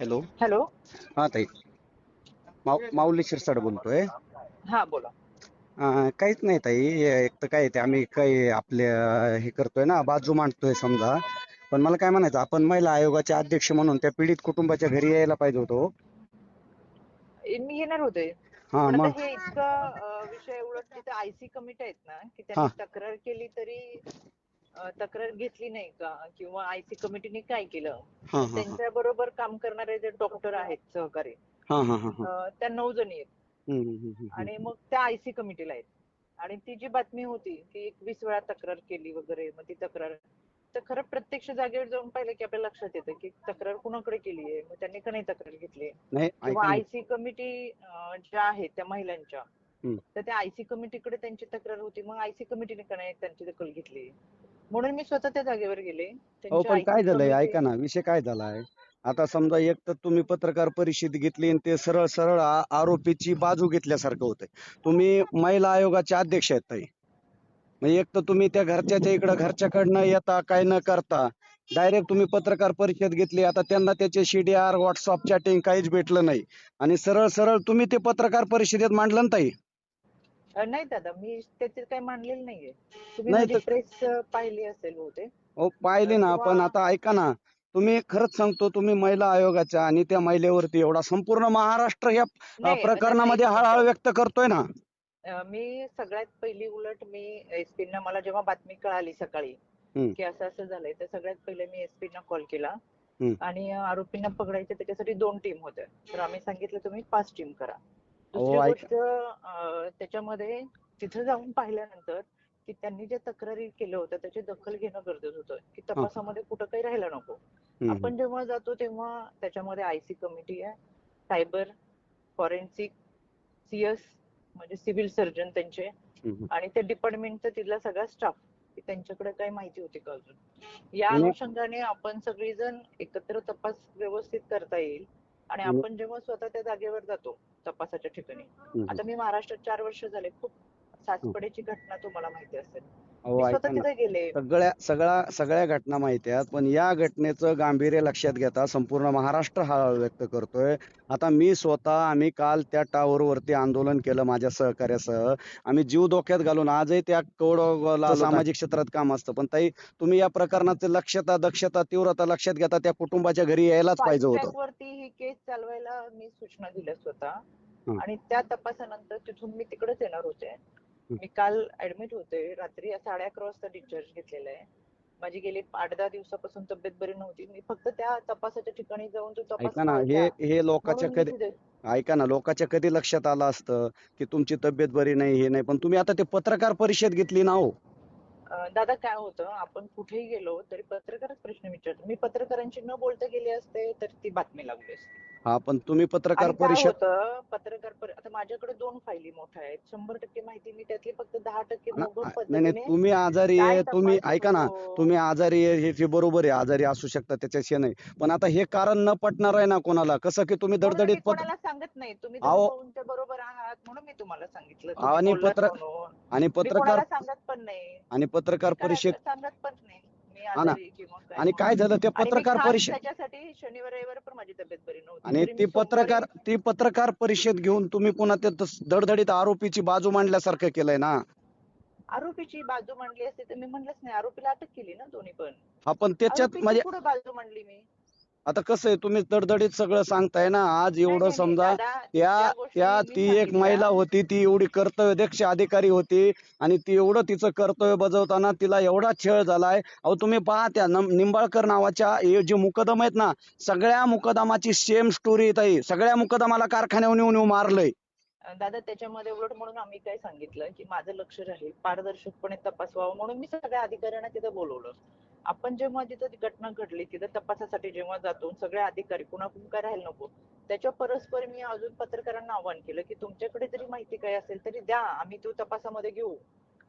Hello. Hello. हा ताई. माऊ माऊली शिरसाट बोलतोय. हा बोला. अं, काहीच नाही ताई. एक तर काय ते आम्ही काही आपल्या हे करतोय ना बाजू मांडतोय समजा. पण मला काय म्हणायचं आपण महिला आयोगाचे अध्यक्ष म्हणून त्या पीडित कुटुंबाच्या घरी यायला पाहिजे होतो. ए, मी येणार होते. हा पण मग? हे इतकं अं, विषय उलट तिथे आयसी कमिटी आहेत ना की त्यांनी तक्रार केली तरी तक्रार घेतली नाही का? किंवा आयसी कमिटीने काय केलं? हा हा त्यांच्या बरोबर काम करणारे जे डॉक्टर आहेत सहकारी हा हा हा हा. अं, त्या नऊ जणी आहेत. हम्म, हम्म, हम्म, हम्म. आणि मग त्या आयसी कमिटीला आहेत. आणि ती जी बातमी होती की एकवीस वेळा तक्रार केली वगैरे मग ती तक्रार तर खरं प्रत्यक्ष जागेवर जाऊन पाहिलं की आपल्या लक्षात येतं की तक्रार कुणाकडे केली आहे? मग त्यांनी का नाही तक्रार घेतली नाही किंवा ऐका ना. आयसी कमिटी ज्या आहेत त्या महिलांच्या हम्म. तर त्या आयसी कमिटीकडे त्यांची तक्रार होती. मग आयसी कमिटीने का नाही त्यांची दखल घेतली? म्हणून मी स्वतः त्या जागेवर गेले. अहो त्यांच्या पण काय झालंय? कमिटी- ऐका ना विषय काय झालाय? आता समजा एक तर तुम्ही पत्रकार परिषद घेतली आणि ते सरळ सरळ आ- आरोपीची बाजू घेतल्यासारखं होतंय. तुम्ही महिला आयोगाचे अध्यक्ष आहेत ताई. म्हणजे एक तर तुम्ही त्या घरच्याच्या इकडं घरच्याकडनं येता काय न करता. डायरेक्ट तुम्ही पत्रकार परिषद घेतली आता त्यांना त्याचे सीडीआर व्हॉट्सअप चॅटिंग काहीच भेटलं नाही. आणि सरळ सरळ तुम्ही ते पत्रकार परिषदेत मांडलं ना ताई? नाही दादा मी त्याचे काही मानलेलं नाहीये. तुम्ही नाही माझी तर- प्रेस पाहिली असेल बहुतेक. अहो पाहिली ना पण आता ऐका ना तुम्ही खरंच सांगतो तुम्ही महिला आयोगाच्या आणि त्या महिलेवरती एवढा संपूर्ण महाराष्ट्र या अ, नाही, प्रकरणामध्ये नाही, हळहळ व्यक्त करतोय ना. अं, मी सगळ्यात पहिली उलट मी एसपी ना मला जेव्हा बातमी कळाली सकाळी हम्म. की असं असं झालंय तर सगळ्यात पहिले मी एसपी ना कॉल केला. हम्म. आणि आरोपींना पकडायचे त्याच्यासाठी दोन टीम होत्या. तर आम्ही सांगितलं तुम्ही पाच टीम करा. दुसरी गोष्ट त्याच्यामध्ये तिथं जाऊन पाहिल्यानंतर की त्यांनी जे तक्रारी केलं होतं त्याची दखल घेणं गरजेचं होतं. की तपासामध्ये कुठं काही राहायला नको. आपण जेव्हा जातो तेव्हा त्याच्यामध्ये आयसी कमिटी आहे सायबर फॉरेन्सिक सीएस म्हणजे सिव्हिल सर्जन त्यांचे. आणि त्या डिपार्टमेंटचा तिथला सगळा स्टाफ त्यांच्याकडे काही माहिती होती का अजून? या अनुषंगाने आपण सगळीजण एकत्र तपास व्यवस्थित करता येईल. आणि आपण जेव्हा स्वतः त्या जागेवर जातो तपासाच्या ठिकाणी. आता मी महाराष्ट्रात चार वर्ष झाले खूप सासपडेची घटना तुम्हाला माहिती असेल अहो मी ऐका स्वतः ना. तिथे गेले. सगळ्या सगळ्या सगळ्या घटना माहिती आहेत पण या घटनेचं गांभीर्य लक्षात घेता संपूर्ण महाराष्ट्र हा व्यक्त करतोय. आता मी स्वतः आम्ही काल त्या टावर वरती आंदोलन केलं माझ्या सहकार्यासह. आम्ही जीव धोक्यात घालून आजही त्या कवडला सामाजिक क्षेत्रात काम असतं. पण ताई तुम्ही या प्रकरणाचं लक्षता दक्षता तीव्रता लक्षात घेता त्या कुटुंबाच्या घरी यायलाच पाहिजे होतं. वरती ही केस चालवायला मी सूचना दिल्या स्वतः. हं. आणि त्या तपासानंतर तिथून मी तिकडेच येणार होते. मी काल ऍडमिट होते. रात्री साडे अकरा वाजता डिस्चार्ज घेतलेला आहे. माझी गेली आठ दहा दिवसापासून तब्येत बरी नव्हती. मी फक्त त्या तपासाच्या ठिकाणी जाऊन तो तपास ऐका ना. हे हे लोकांच्या म्हणून मी कधी तिथे- ऐका ना लोकांच्या कधी लक्षात आलं असतं की तुमची तब्येत बरी नाही हे नाही? पण तुम्ही आता ते पत्रकार परिषद घेतली ना हो. दादा काय होतं आपण कुठेही गेलो तरी पत्रकारच प्रश्न विचारतो. मी पत्रकारांशी न बोलता गेले असते तर ती बातमी लागली असती. हा पण तुम्ही पत्रकार आणि काय परिषद होतं पत्रकार परि- आता माझ्याकडे दोन फायली मोठ्या आहेत. शंभर टक्के माहिती मी त्यातली फक्त दहा टक्के ना- नाही नाही पद्धतीने तुम्ही आजारी आहे तुम्ही ऐका ना होतो? तुम्ही आजारी आहे हे- हे बरोबर आहे आजारी असू शकता त्याच्याशी नाही. पण आता हे कारण न पटणार आहे ना कोणाला? कसं की तुम्ही म्हणून मी दडदडीत पत्र कोणाला सांगत नाही. तुम्ही अहो. तुमच्या बरोबर आहात म्हणून मी तुम्हाला सांगितलं. आणि बोललात पत्र- म्हणून. आणि मी पत्रकार कोणाला सांगत पण नाही. आणि पत्रकार परिषद. सांगत पण नाही. मी हा ना. आजारी किंवा काय आणि काय झालं ते आणि मी पत्रकार खास परिषद त्याच्यासाठी शनिवार रविवार पण माझी तब्येत बरी नव्हती. आणि तरी मी ती पत्रकार ती पत्रकार परिषद घेऊन तुम्ही पुन्हा ते तस- दडदडीत आरोपीची बाजू मांडल्यासारखं केलंय ना? आरोपीची बाजू मांडली असते तर मी म्हणलंच नाही. आरोपीला अटक केली ना दोन्ही पण. हा पण त्याच्यात आरोपीची म्हणजे पुढे बाजू मांडली मी? आता कसं आहे तुम्ही दडदडीत सगळं सांगताय ना आज एवढं समजा दादा, त्या ती एक महिला होती ती एवढी कर्तव्यदक्ष अधिकारी होती आणि ती एवढं तिचं कर्तव्य बजावताना तिला एवढा छळ झालाय. अहो तुम्ही पहा त्या निंबाळकर नावाच्या हे जे मुकदम आहेत ना सगळ्या मुकदमाची सेम स्टोरी ताई सगळ्या मुकदमाला कारखान्यावर नेऊन नेऊन मारलंय. दादा त्याच्यामध्ये उलट म्हणून आम्ही काय सांगितलं की माझं लक्ष राहील पारदर्शकपणे तपास व्हावा म्हणून मी सगळ्या अधिकाऱ्यांना तिथं बोलवलं. आपण जेव्हा तिथं ती घटना घडली तिथं तपासासाठी जेव्हा जातो सगळे अधिकारी कुणाकडून काय राहायला नको त्याच्या परस्पर मी अजून पत्रकारांना आवाहन केलं की तुमच्याकडे जरी माहिती काय असेल तरी द्या आम्ही तो तपासामध्ये घेऊ.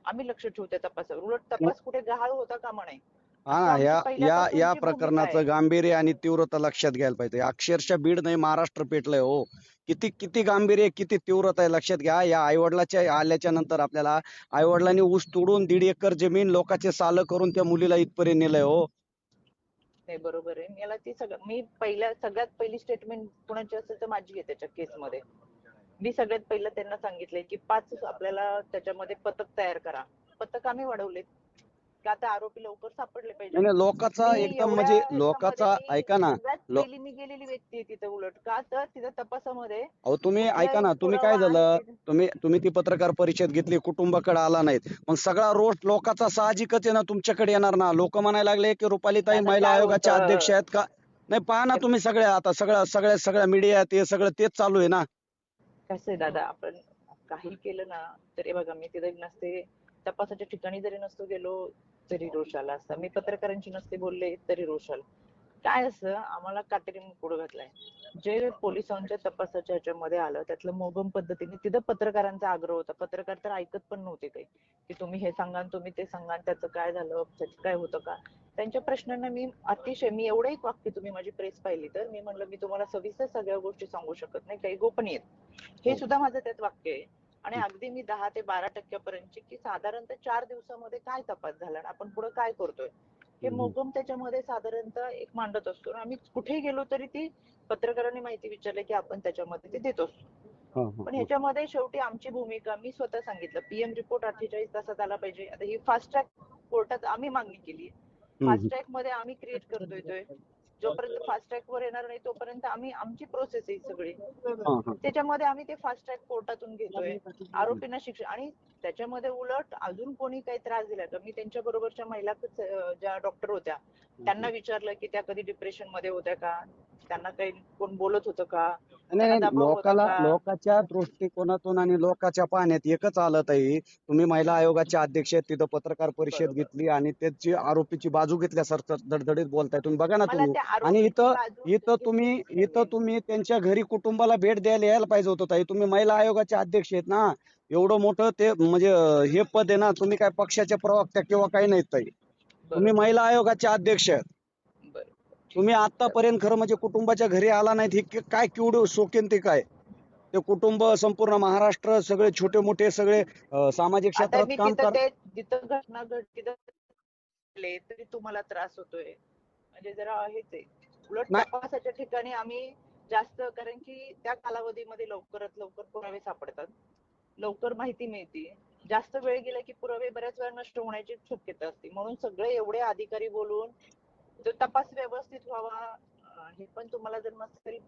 आम्ही लक्ष ठेवू त्या तपासावर. उलट तपास कुठे गहाळ होता कामा नये. हा या या या. प्रकरणाचं गांभीर्य आणि तीव्रता लक्षात घ्यायला पाहिजे. अक्षरशः बीड नाही महाराष्ट्र पेटलंय हो. किती किती गांभीर्य किती तीव्रता आहे लक्षात घ्या. या आईवडिलाच्या आल्याच्यानंतर आपल्याला आईवडिलांनी ऊस तोडून दीड एकर जमीन लोकांचे साल करून त्या मुलीला इथपर्यंत नेलंय हो. बरोबर आहे. मला ती सगळं मी पहिल्या सगळ्यात पहिली स्टेटमेंट कुणाची असेल तर माझी आहे त्याच्या केस मध्ये. मी सगळ्यात पहिलं त्यांना सांगितलंय की पाच आपल्याला त्याच्यामध्ये पथक तयार करा. पथक आम्ही वाढवले का आता आरोपी लवकर सापडले पाहिजे. नाही, लोकाचा एकदम एवढ्या म्हणजे लोकाचा ऐका ना लो- मी गेलेली व्यक्ती आहे तिथे उलट. का तर तिथं तपासामध्ये अहो तुम्ही ऐका ना तुम्ही काय पुरावा झालं? तुम्ही तुम्ही ती पत्रकार परिषद घेतली कुटुंबाकडे आला नाहीत. मग सगळा रोष लोकाचा साहजिकच आहे ना तुमच्याकडे येणार ना. लोक म्हणायला लागले की रुपालीताई आता महिला काय आयोगाच्या होतं? अध्यक्ष आहेत का? नाही पहा ना तुम्ही सगळ्या आता सगळ्या सगळ्या सगळ्या मीडिया ते सगळं तेच चालू आहे ना. कसं आहे दादा आपण काही केलं ना तरी बघा मी तिथे नसते तपासाच्या ठिकाणी जरी नसतो गेलो तरी रोष आला असता. मी पत्रकारांशी नसते बोलले तरी रोष आला काय असं? आम्हाला काटेरी पुढे घातलाय. जे पोलिसांच्या तपासाच्या ह्याच्यामध्ये आलं त्यातलं मोगम पद्धतीने तिथं पत्रकारांचा आग्रह होता. पत्रकार तर ऐकत पण नव्हते काही. की तुम्ही हे सांगा तुम्ही ते सांगा त्याचं काय झालं त्याचं काय होतं का? त्यांच्या प्रश्नांना मी अतिशय मी एवढं एक वाक्य तुम्ही माझी प्रेस पाहिली तर मी म्हणलं मी तुम्हाला सविस्तर सगळ्या गोष्टी सांगू शकत नाही. काही गोपनीय. हे हो. सुद्धा माझं त्यात वाक्य आहे. आणि अगदी मी दहा ते बारा टक्क्यापर्यंतची की साधारणतः चार दिवसामध्ये काय तपास झाला आपण पुढे काय करतोय? हे. मोगम त्याच्यामध्ये साधारणतः एक मांडत असतो. आणि आम्ही कुठेही गेलो तरी ती पत्रकारांनी माहिती विचारली की आपण त्याच्यामध्ये ते देत असतो. पण. ह्याच्यामध्ये शेवटी आमची भूमिका मी स्वतः सांगितलं पीएम रिपोर्ट अठ्ठेचाळीस तासात आला पाहिजे. आता ही फास्ट ट्रॅक कोर्टात आम्ही मागणी केली फास्ट ट्रॅकमध्ये आम्ही क्रिएट करतोय जोपर्यंत फास्ट ट्रॅक वर येणार नाही तोपर्यंत आम्ही आमची प्रोसेस आहे सगळी. त्याच्यामध्ये आम्ही ते फास्ट ट्रॅक कोर्टातून घेतोय. आरोपींना शिक्षा आणि त्याच्यामध्ये उलट अजून कोणी काही त्रास दिला तर मी त्यांच्या बरोबरच्या महिला ज्या डॉक्टर होत्या त्यांना विचारलं की त्या कधी डिप्रेशनमध्ये होत्या का? त्यांना काही कोण बोलत होतं का? नाही लोकाला? लोकाच्या दृष्टिकोनातून आणि लोकाच्या पाहण्यात एकच आलं ताई तुम्ही महिला आयोगाच्या अध्यक्ष आहेत तिथं पत्रकार परिषद. घेतली आणि त्याची आरोपीची बाजू घेतल्यासारखं दडदडीत बोलताय. तुम्ही बघा ना तुम्ही. आणि इथं इथं तुम्ही इथं तुम्ही त्यांच्या घरी कुटुंबाला भेट द्यायला यायला पाहिजे होतं ताई. तुम्ही महिला आयोगाचे अध्यक्ष आहेत ना. एवढं मोठं ते म्हणजे हे पद आहे ना तुम्ही काय पक्षाच्या प्रवक्त्या किंवा काही नाहीत ताई. तुम्ही महिला आयोगाचे अध्यक्ष आहेत. तुम्ही आतापर्यंत खरं म्हणजे कुटुंबाच्या घरी आला नाहीत हे काय केवढं शोकीन ते काय? ते कुटुंब संपूर्ण महाराष्ट्र सगळे छोटे मोठे सगळे सामाजिक क्षेत्रात काम जिथं घटना घडली तरी तुम्हाला त्रास होतोय. म्हणजे जरा हेच आहे. उलट. तपासाच्या ठिकाणी आम्ही जास्त कारण की त्या कालावधीमध्ये लवकरात लवकर पुरावे सापडतात. लवकर माहिती मिळते. जास्त वेळ गेला की पुरावे बऱ्याच वेळा नष्ट होण्याची शक्यता असते. म्हणून सगळे एवढे अधिकारी बोलून तो तपास व्यवस्थित व्हावा हे पण तुम्हाला जर नसेल